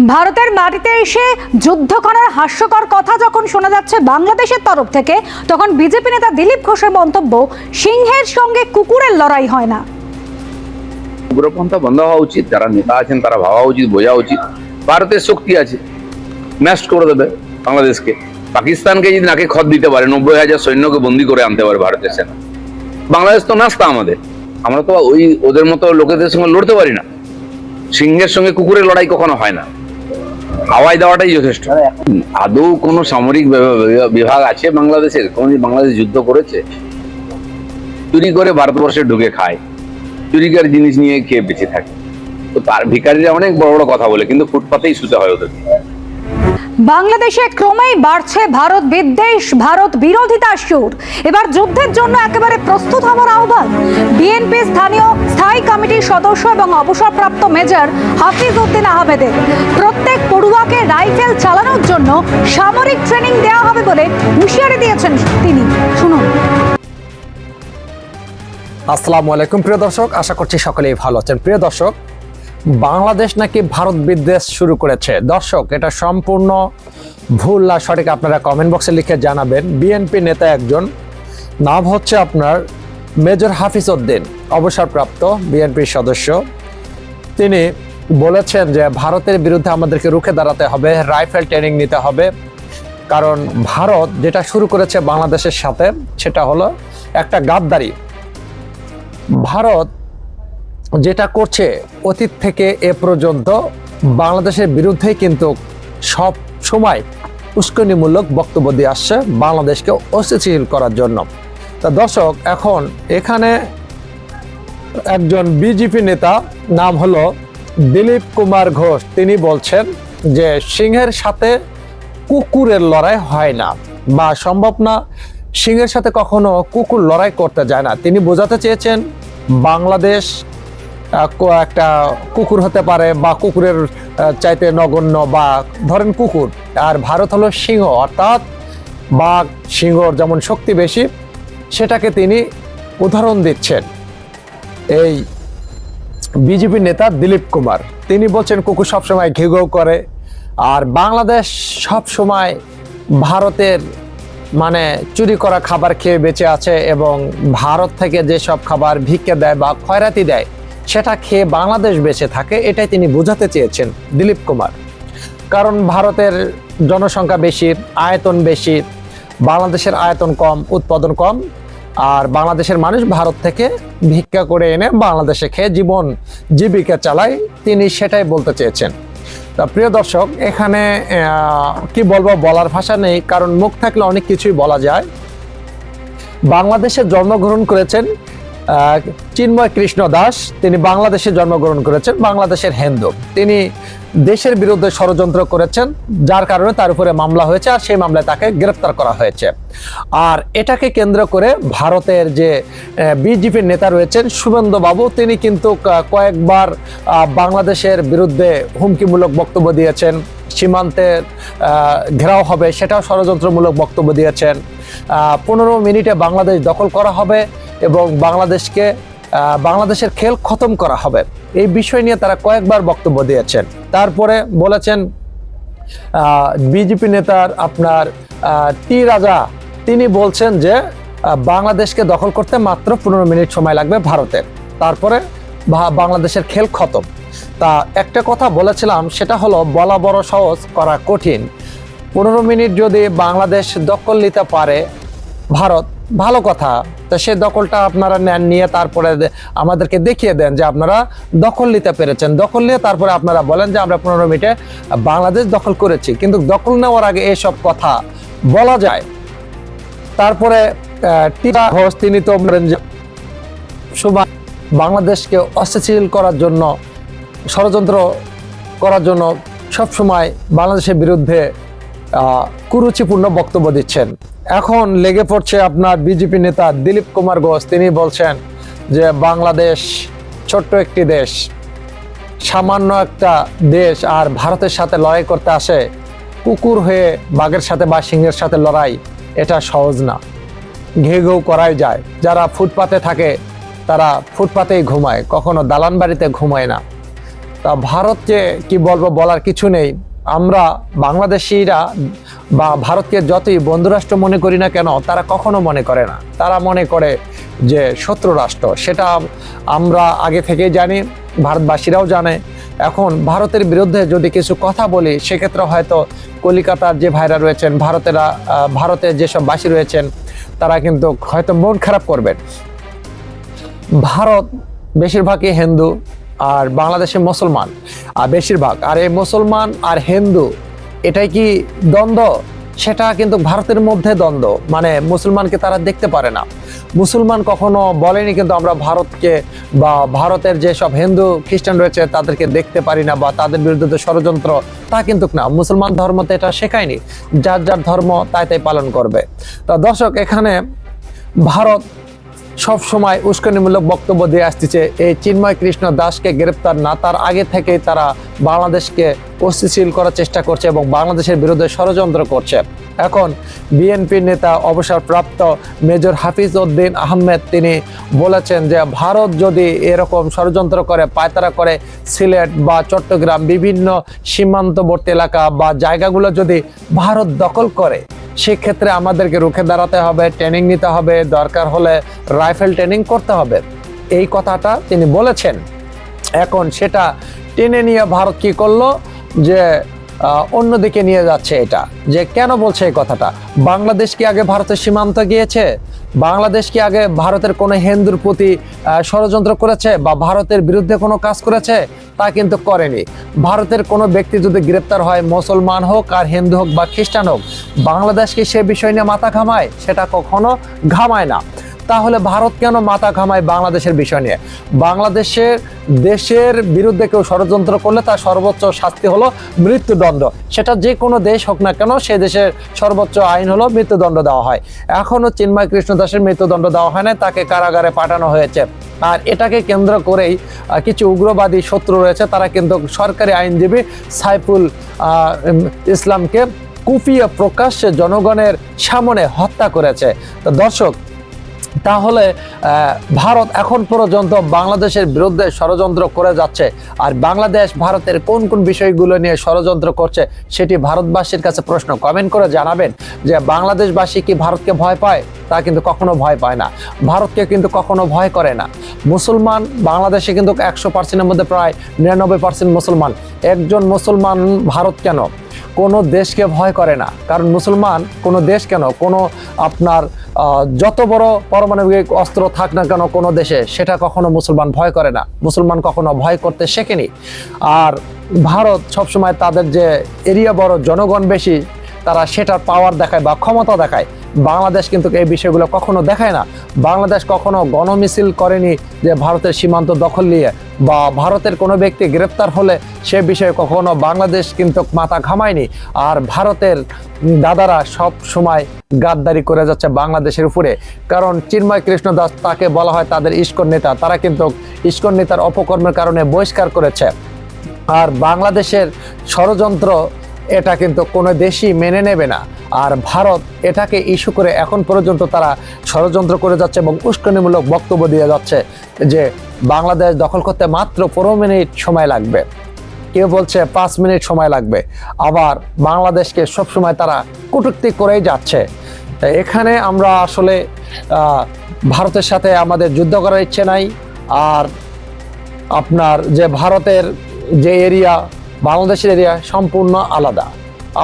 ভারতের মাটিতে এসে যুদ্ধ করার হাস্যকর কথা যখন শোনা যাচ্ছে বাংলাদেশের তরফ থেকে, তখন বিজেপি নেতা দিলীপ ঘোষের মন্তব্য, সিংহের সঙ্গে কুকুরের লড়াই হয় না। উগ্রপন্থা বন্ধ হওয়া উচিত, যারা নেতা আছেন তারা ভাবা উচিত, বোঝা উচিত। ভারতের শক্তি আছে ন্যাস্ট করে দেবে বাংলাদেশকে। পাকিস্তানকে যদি নাকে খত দিতে পারে, নব্বই হাজার সৈন্যকে বন্দি করে আনতে পারে ভারতের সেনা। বাংলাদেশ তো নাস্তা আমাদের। আমরা তো ওই ওদের মতো লোকেদের সঙ্গে লড়তে পারি না। সিংহের সঙ্গে কুকুরের লড়াই কখনো হয় না। হাওয়াই দেওয়াটাই যথেষ্ট। আদৌ কোনো সামরিক বিভাগ আছে বাংলাদেশের? কোন বাংলাদেশ যুদ্ধ করেছে? চুরি করে ভারতবর্ষে ঢুকে খায়। চুরিকার জিনিস নিয়ে খেয়ে বেঁচে থাকে। তো তার ভিকারীরা অনেক বড় বড় কথা বলে কিন্তু ফুটপাতেই শুতে হয় ওদের বাংলাদেশে ক্রমেই বাড়ছে ভারত বিদ্বেষ, ভারত বিরোধিতার সুর। এবার যুদ্ধের জন্য একেবারে প্রস্তুত হওয়ার আহ্বান। বিএনপি স্থানীয় স্থায়ী কমিটির সদস্য এবং অবসরপ্রাপ্ত মেজর হাফিজ উদ্দিন আহমেদের। প্রত্যেক পড়ুয়াকে রাইফেল চালানোর জন্য সামরিক ট্রেনিং দেওয়া হবে বলে হুঁশিয়ারি দিয়েছেন তিনি। শুনুন। আসসালামু আলাইকুম, প্রিয় দর্শক। আশা করছি সকলেই ভালো আছেন। প্রিয় দর্শক বাংলাদেশ নাকি ভারত বিদ্বেষ শুরু করেছে? দর্শক, এটা সম্পূর্ণ ভুল আর সঠিক আপনারা কমেন্ট বক্সে লিখে জানাবেন। বিএনপি নেতা একজন, নাম হচ্ছে আপনার মেজর হাফিজ উদ্দিন, অবসরপ্রাপ্ত বিএনপির সদস্য। তিনি বলেছেন যে ভারতের বিরুদ্ধে আমাদেরকে রুখে দাঁড়াতে হবে, রাইফেল ট্রেনিং নিতে হবে। কারণ ভারত যেটা শুরু করেছে বাংলাদেশের সাথে, সেটা হলো একটা গাদ্দারি। ভারত যেটা করছে অতীত থেকে এ পর্যন্ত বাংলাদেশের বিরুদ্ধেই কিন্তু সব সময় উস্কনিমূলক বক্তব্য দিয়ে আসছে বাংলাদেশকে অস্থিতিশীল করার জন্য। তা দর্শক, এখন এখানে একজন বিজেপি নেতা, নাম হলো দিলীপ কুমার ঘোষ। তিনি বলছেন যে সিংহের সাথে কুকুরের লড়াই হয় না বা সম্ভব না। সিংহের সাথে কখনো কুকুর লড়াই করতে যায় না। তিনি বোঝাতে চেয়েছেন বাংলাদেশ একটা কুকুর হতে পারে বা কুকুরের চাইতে নগণ্য বা ধরেন কুকুর, আর ভারত হলো সিংহ, অর্থাৎ বাঘ সিংহর যেমন শক্তি বেশি, সেটাকে তিনি উদাহরণ দিচ্ছেন। এই বিজেপি নেতা দিলীপ কুমার, তিনি বলছেন কুকুর সবসময় ঘেউ করে, আর বাংলাদেশ সব সময় ভারতের মানে চুরি করা খাবার খেয়ে বেঁচে আছে এবং ভারত থেকে যেসব খাবার ভিক্ষে দেয় বা খয়রাতি দেয় সেটা খেয়ে বাংলাদেশ বেঁচে থাকে, এটাই তিনি বোঝাতে চেয়েছেন দিলীপ কুমার। কারণ ভারতের জনসংখ্যা বেশি, আয়তন বেশি, বাংলাদেশের আয়তন কম, উৎপাদন কম, আর বাংলাদেশের মানুষ ভারত থেকে ভিক্ষা করে এনে বাংলাদেশে খেয়ে জীবন জীবিকা চালায়, তিনি সেটাই বলতে চেয়েছেন। তা প্রিয় দর্শক, এখানে কি বলব, বলার ভাষা নেই, কারণ মুখ থাকলে অনেক কিছুই বলা যায়। বাংলাদেশে জন্মগ্রহণ করেছেন চিন্ময় কৃষ্ণ দাস, তিনি বাংলাদেশে জন্মগ্রহণ করেছেন, বাংলাদেশের হিন্দু। তিনি দেশের বিরুদ্ধে ষড়যন্ত্র করেছেন, যার কারণে তার উপরে মামলা হয়েছে আর সেই মামলায় তাকে গ্রেপ্তার করা হয়েছে। আর এটাকে কেন্দ্র করে ভারতের যে বিজেপির নেতা রয়েছেন শুভেন্দু বাবু তিনি কিন্তু কয়েকবার বাংলাদেশের বিরুদ্ধে হুমকিমূলক বক্তব্য দিয়েছেন সীমান্তের ঘেরাও হবে, সেটাও ষড়যন্ত্রমূলক বক্তব্য দিয়েছেন। পনেরো মিনিটে বাংলাদেশ দখল করা হবে এবং বাংলাদেশকে বাংলাদেশের খেল খতম করা হবে। এই বিষয় নিয়ে তারা কয়েকবার বক্তব্য দিয়েছেন। তারপরে বলেছেন বিজেপি নেতার আপনার টি রাজা, তিনি বলছেন যে বাংলাদেশকে দখল করতে মাত্র পনেরো মিনিট সময় লাগবে ভারতের তারপরে বাংলাদেশের খেল খতম। তা একটা কথা বলেছিলাম, সেটা হলো বলা বড় সহজ করা কঠিন। পনেরো মিনিট যদি বাংলাদেশ দখল নিতে পারে ভারত ভালো কথা। তো সে দখলটা আপনারা নেন, নিয়ে তারপরে আমাদেরকে দেখিয়ে দেন যে আপনারা দখল নিতে পেরেছেন। দখল নিয়ে তারপরে আপনারা বলেন যে আমরা পনেরো মিনিটে বাংলাদেশ দখল করেছি। কিন্তু দখল নেওয়ার আগে এসব কথা বলা যায়। তারপরে টিকা ঘোষ, তিনি তো বলেন যে সুমা বাংলাদেশকে অস্থিতিশীল করার জন্য, ষড়যন্ত্র করার জন্য সবসময় বাংলাদেশের বিরুদ্ধে কুরুচিপূর্ণ বক্তব্য দিচ্ছেন। এখন লেগে পড়ছে আপনার বিজেপি নেতা দিলীপ কুমার ঘোষ। তিনি বলছেন যে বাংলাদেশ ছোট্ট একটি দেশ, সামান্য একটা দেশ, আর ভারতের সাথে লড়াই করতে আসে, কুকুর হয়ে বাঘের সাথে বা সিংহের সাথে লড়াই, এটা সহজ না। ঘে ঘেউ করাই যায়। যারা ফুটপাতে থাকে, তারা ফুটপাতেই ঘুমায়, কখনো দালান বাড়িতে ঘুমায় না। তা ভারতকে কি বলব বলার কিছু নেই। আমরা বাংলাদেশিরা বা ভারতকে যতই বন্ধুরাষ্ট্র মনে করি না কেন তারা কখনো মনে করে না। তারা মনে করে যে শত্রু রাষ্ট্র সেটা আমরা আগে থেকেই জানি ভারতবাসীরাও জানে। এখন ভারতের বিরুদ্ধে যদি কিছু কথা বলি সেক্ষেত্রে হয়তো কলিকাতার যে ভাইরা রয়েছেন ভারতেরা আহ, ভারতের যেসব বাসী রয়েছেন তারা কিন্তু হয়তো মন খারাপ করবেন। ভারত বেশিরভাগই হিন্দু আর বাংলাদেশে মুসলমান। আর বেশিরভাগ আর এই মুসলমান আর হিন্দু এটাই কি দ্বন্দ্ব? সেটা কিন্তু ভারতের মধ্যে দ্বন্দ্ব। মানে মুসলমানকে তারা দেখতে পারে না। মুসলমান কখনো বলেনি কিন্তু আমরা ভারতকে বা ভারতের যে সব হিন্দু, খ্রিস্টান রয়েছে, তাদেরকে দেখতে পারি না বা তাদের বিরুদ্ধে ষড়যন্ত্র, তা কিন্তু না। মুসলমান ধর্মতে এটা শেখায়নি। যার যার ধর্ম তাই তাই পালন করবে। তা দর্শক, এখানে ভারত সব সময় উস্কানিমূলক বক্তব্য দিয়ে আসতেছে। এই চিন্ময় কৃষ্ণ দাসকে গ্রেপ্তার না, তার আগে থেকেই তারা বাংলাদেশকে অস্থিতিশীল করার চেষ্টা করছে এবং বাংলাদেশের বিরুদ্ধে ষড়যন্ত্র করছে। এখন বিএনপির নেতা অবসরপ্রাপ্ত মেজর হাফিজ উদ্দিন আহমেদ, তিনি বলেছেন যে ভারত যদি এরকম ষড়যন্ত্র করে, পায়তারা করে, সিলেট বা চট্টগ্রাম বিভিন্ন সীমান্তবর্তী এলাকা বা জায়গাগুলো যদি ভারত দখল করে সেক্ষেত্রে আমাদেরকে রুখে দাঁড়াতে হবে ট্রেনিং নিতে হবে, দরকার হলে রাইফেল ট্রেনিং করতে হবে। এই কথাটা তিনি বলেছেন। এখন সেটা টেনে নিয়ে ভারত কি করল? যে অন্যদিকে নিয়ে যাচ্ছে এটা। যে কেন বলছে এই কথাটা? বাংলাদেশ কি আগে ভারতের সীমান্ত গিয়েছে? বাংলাদেশ কি আগে ভারতের কোনো হিন্দুর প্রতি ষড়যন্ত্র করেছে বা ভারতের বিরুদ্ধে কোনো কাজ করেছে? তা কিন্তু করেনি। ভারতের কোনো ব্যক্তি যদি গ্রেপ্তার হয়, মুসলমান হোক আর হিন্দু হোক বা খ্রিস্টান হোক, বাংলাদেশ কি সে বিষয় নিয়ে মাথা ঘামায়? সেটা কখনো ঘামায় না। তাহলে ভারত কেন মাথা ঘামায় বাংলাদেশের বিষয় নিয়ে? বাংলাদেশের দেশের বিরুদ্ধে কেউ ষড়যন্ত্র করলে তার সর্বোচ্চ শাস্তি হলো মৃত্যুদণ্ড। সেটা যে কোনো দেশ হোক না কেন, সে দেশের সর্বোচ্চ আইন হলো মৃত্যুদণ্ড দেওয়া হয়। এখনও চিন্ময় কৃষ্ণ দাসের মৃত্যুদণ্ড দেওয়া হয় না তাকে কারাগারে পাঠানো হয়েছে। আর এটাকে কেন্দ্র করেই কিছু উগ্রবাদী শত্রু রয়েছে, তারা কিন্তু সরকারি আইনজীবী সাইফুল ইসলামকে কুপিয়ে প্রকাশ্যে জনগণের সামনে হত্যা করেছে। তো দর্শক তাহলে ভারত এখন পর্যন্ত বাংলাদেশের বিরুদ্ধে ষড়যন্ত্র করে যাচ্ছে। আর বাংলাদেশ ভারতের কোন কোন বিষয়গুলো নিয়ে ষড়যন্ত্র করছে, সেটি ভারতবাসীর কাছে প্রশ্ন। কমেন্ট করে জানাবেন যে, বাংলাদেশবাসী কি ভারতকে ভয় পায়? তা কিন্তু কখনো ভয় পায় না। ভারতকে কিন্তু কখনো ভয় করে না। মুসলমান বাংলাদেশে কিন্তু একশো পার্সেন্টের মধ্যে প্রায় নিরানব্বই পার্সেন্ট মুসলমান। একজন মুসলমান ভারত কেন? কোনো দেশকে ভয় করে না। কারণ মুসলমান কোনো দেশ কেন? কোনো আপনার যত বড় পারমাণবিক অস্ত্র থাক না কেন কোনো দেশে, সেটা কখনো মুসলমান ভয় করে না। মুসলমান কখনো ভয় করতে শেখেনি। আর ভারত সবসময় তাদের যে এরিয়া বড়, জনগণ বেশি, তারা সেটার পাওয়ার দেখায় বা ক্ষমতা দেখায়। বাংলাদেশ কিন্তু এই বিষয়গুলো কখনো দেখায় না। বাংলাদেশ কখনো গণমিছিল করেনি যে ভারতের সীমান্ত দখল নিয়ে বা ভারতের কোনো ব্যক্তি গ্রেপ্তার হলে সে বিষয়ে কখনো বাংলাদেশ কিন্তু মাথা ঘামায়নি। আর ভারতের দাদারা সব সময় গাদ্দারি করে যাচ্ছে বাংলাদেশের উপরে। কারণ চিন্ময় কৃষ্ণ দাস তাকে বলা হয় তাদের ইস্কন নেতা। তারা কিন্তু ইস্কন নেতার অপকর্মের কারণে বহিষ্কার করেছে। আর বাংলাদেশের ষড়যন্ত্র এটা কিন্তু কোনো দেশই মেনে নেবে না। আর ভারত এটাকে ইস্যু করে এখন পর্যন্ত তারা ষড়যন্ত্র করে যাচ্ছে এবং উস্কানিমূলক বক্তব্য দিয়ে যাচ্ছে যে বাংলাদেশ দখল করতে মাত্র পনেরো মিনিট সময় লাগবে। কেউ বলছে পাঁচ মিনিট সময় লাগবে। আবার বাংলাদেশকে সবসময় তারা কটূক্তি করেই যাচ্ছে। এখানে আমরা আসলে ভারতের সাথে আমাদের যুদ্ধ করার ইচ্ছে নাই। আর আপনার যে ভারতের যে এরিয়া বাংলাদেশের এরিয়া সম্পূর্ণ আলাদা।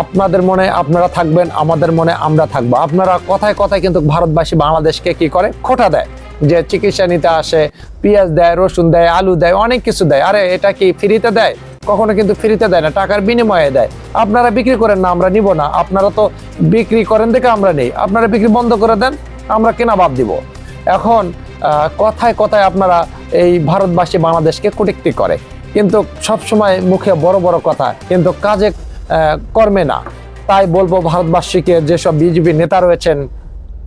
আপনাদের মনে আপনারা থাকবেন, আমাদের মনে আমরা থাকব। আপনারা কথায় কথায় কিন্তু ভারতবাসী বাংলাদেশকে কি করে? খোটা দেয়। যে চিকিৎসা নিতে আসে, পেঁয়াজ দেয়, রসুন দেয়, আলু দেয়, অনেক কিছু দেয়। আরে, এটা কি ফ্রিতে দেয়? কখনো কিন্তু ফ্রিতে দেয় না, টাকার বিনিময়ে দেয়। আপনারা বিক্রি করেন না, আমরা নিব না। আপনারা তো বিক্রি করেন দেখে আমরা নেই। আপনারা বিক্রি বন্ধ করে দেন, আমরা কেনা বাদ দিব। এখন কথায় কথায় আপনারা এই ভারতবাসী বাংলাদেশকে কুটিক্তি করে। কিন্তু সব সময় মুখে বড় বড় কথা, কিন্তু কাজে কর্মে না। তাই বলব ভারতবাসীকে, যেসব বিজেপি নেতা রয়েছেন,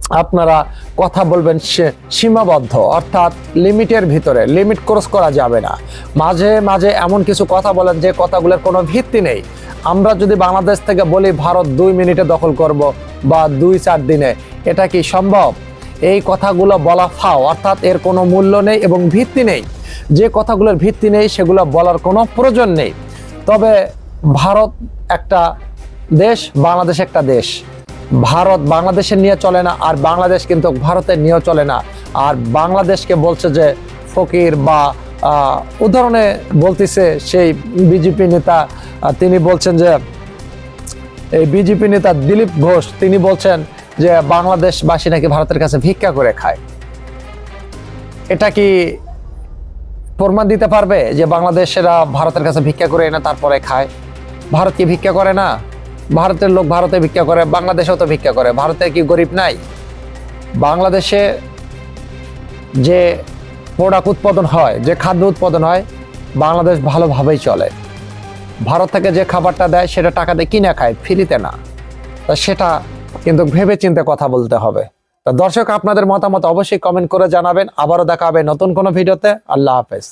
আপনারা কথা বলবেন সে- সীমাবদ্ধ, অর্থাৎ লিমিটের ভিতরে, লিমিট ক্রস করা যাবে না। মাঝে মাঝে এমন কিছু কথা বলেন যে কথাগুলোর কোনো ভিত্তি নেই। আমরা যদি বাংলাদেশ থেকে বলি, ভারত দুই মিনিটে দখল করব বা দুই চার দিনে এটা কি সম্ভব? এই কথাগুলো বলা ফাও, অর্থাৎ এর কোনো মূল্য নেই এবং ভিত্তি নেই। যে কথাগুলোর ভিত্তি নেই, সেগুলো বলার কোনো প্রয়োজন নেই। তবে ভারত একটা দেশ, বাংলাদেশ একটা দেশ। ভারত বাংলাদেশের নিয়ে চলে না, আর বাংলাদেশ কিন্তু ভারতের নিয়েও চলে না। আর বাংলাদেশকে বলছে যে ফকির বা উদাহরণে বলতেছে সেই বিজেপি নেতা তিনি বলছেন যে, এই বিজেপি নেতা দিলীপ ঘোষ, তিনি বলছেন যে বাংলাদেশবাসী নাকি ভারতের কাছে ভিক্ষা করে খায়। এটা কি প্রমাণ দিতে পারবে যে বাংলাদেশেরা ভারতের কাছে ভিক্ষা করে এনে তারপরে খায়। ভারত কি ভিক্ষা করে না? ভারতের লোক ভারতে ভিক্ষা করে, বাংলাদেশেও তো ভিক্ষা করে। ভারতে কি গরিব নাই? বাংলাদেশে যে প্রোডাক্ট উৎপাদন হয়, যে খাদ্য উৎপাদন হয়, বাংলাদেশ ভালোভাবেই চলে। ভারত থেকে যে খাবারটা দেয়, সেটা টাকা দিয়ে কিনে খায়, ফ্রিতে না। তা সেটা কিন্তু ভেবে চিন্তে কথা বলতে হবে। তা দর্শক, আপনাদের মতামত অবশ্যই কমেন্ট করে জানাবেন। আবারও দেখা হবে নতুন কোনো ভিডিওতে। আল্লাহ হাফেজ।